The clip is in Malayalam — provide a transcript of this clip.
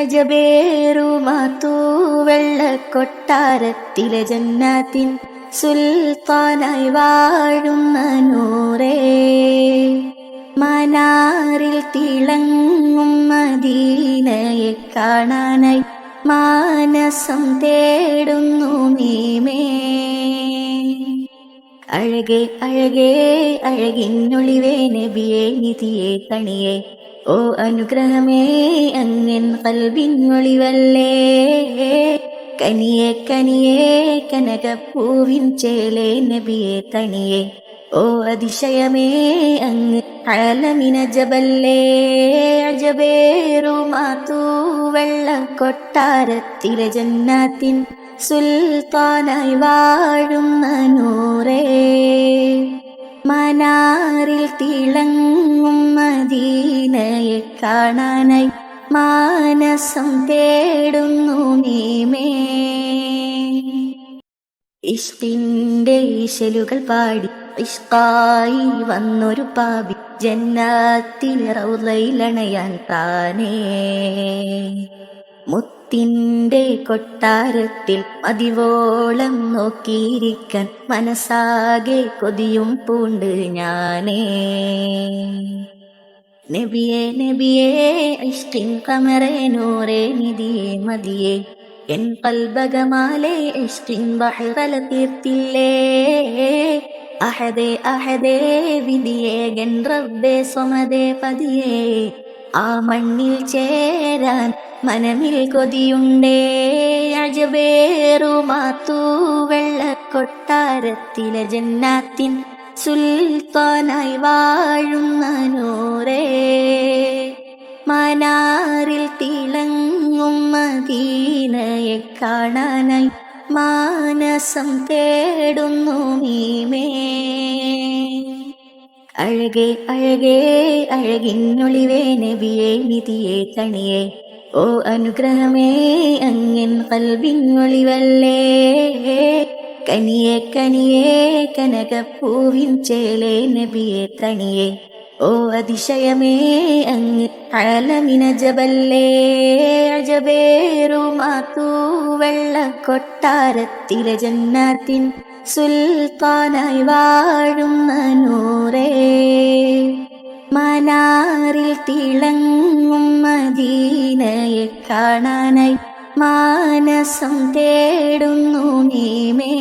അജബേറുമാത്തു വെള്ളക്കൊട്ടാരത്തിലെ ജന്നാത്തിൻ സുൽത്താനായി വാഴുന്ന നൂറേ മനാറിൽ തിളങ്ങും മദീനയെ കാണാനായി മാനസം തേടുന്നു നീമേ അഴകേ അഴകേ അഴകിന്നൊളിവേ നബിയേ നിധിയേ കണിയേ ഓ അനുഗ്രഹമേ അങ്ങൻ ഒളിവല്ലേ? കനിയെ കനിയെ കനകപ്പൂവിൻ ചേലേ നബിയെ തനിയെ. ഓ അതിശയമേ അങ്ങ് അലമിന ജബല്ലേ മാത്തൂവെള്ളം കൊട്ടാരത്തിലെ ജന്നാത്തിൻ സുൽത്താനായി വാഴുന്ന നൂറേ മനാറിൽ തിളങ്ങും മദീനയെ കാണാനായി മാനസം തേടുന്നു നീമേ ഇഷ്ടിന്റെ ഈശലുകൾ പാടി ഇഷ്കായി വന്നൊരു പാപി ജന്നാത്തിൽ റൗലയിലണയാൻ താനേ. മുത്തിന്റെ കൊട്ടാരത്തിൽ മതിവോളം നോക്കിയിരിക്കാൻ മനസ്സാകെ കൊതിയും പൂണ്ട് ഞാനേ. നബിയേ നബിയെ ഇഷ്ടിൻ കമറേ നൂറേ നിധിയെ മതിയെ. എൻ കൽബകമാലെ ഇഷ്ടിൻ ബഹറല തീർത്തില്ലേ. അഹദേ അഹദേ വിധിയേകൻ റബ്ബേ സ്വമതേ പതിയേ. ആ മണ്ണിൽ ചേരാൻ മനമിൽ കൊതിയുണ്ടേ. അജബേറുമാത്തു വെള്ളക്കൊട്ടാരത്തിലെ ജന്നാത്തിൻ സുൽത്താനായി വാഴുന്ന നൂറേ മനാറിൽ തിളങ്ങും മദീനയെ കാണാനായി മാനസം തേടുന്നു നീമേ അഴകേ അഴകേ അഴകിന്നൊളിവേ നബിയേ നിധിയെ തണിയെ ഓ അനുഗ്രഹമേ അങ്ങൻ കൽവിന്നൊളിവല്ലേ കനിയേ കനിയേ കനകപ്പൂവിൻ ചേലേ നബിയെ തണിയേ ഓ അതിശയമേ അങ്ങ് അലമിന ജബല്ലേ വെള്ള വെള്ളക്കൊട്ടാരത്തിലെ ജന്നാത്തിൻ സുൽത്താനായി വാഴുന്ന നൂറേ മനാറിൽ തിളങ്ങും മദീനയെ കാണാനായി മാനസം തേടുന്നു നീമേ.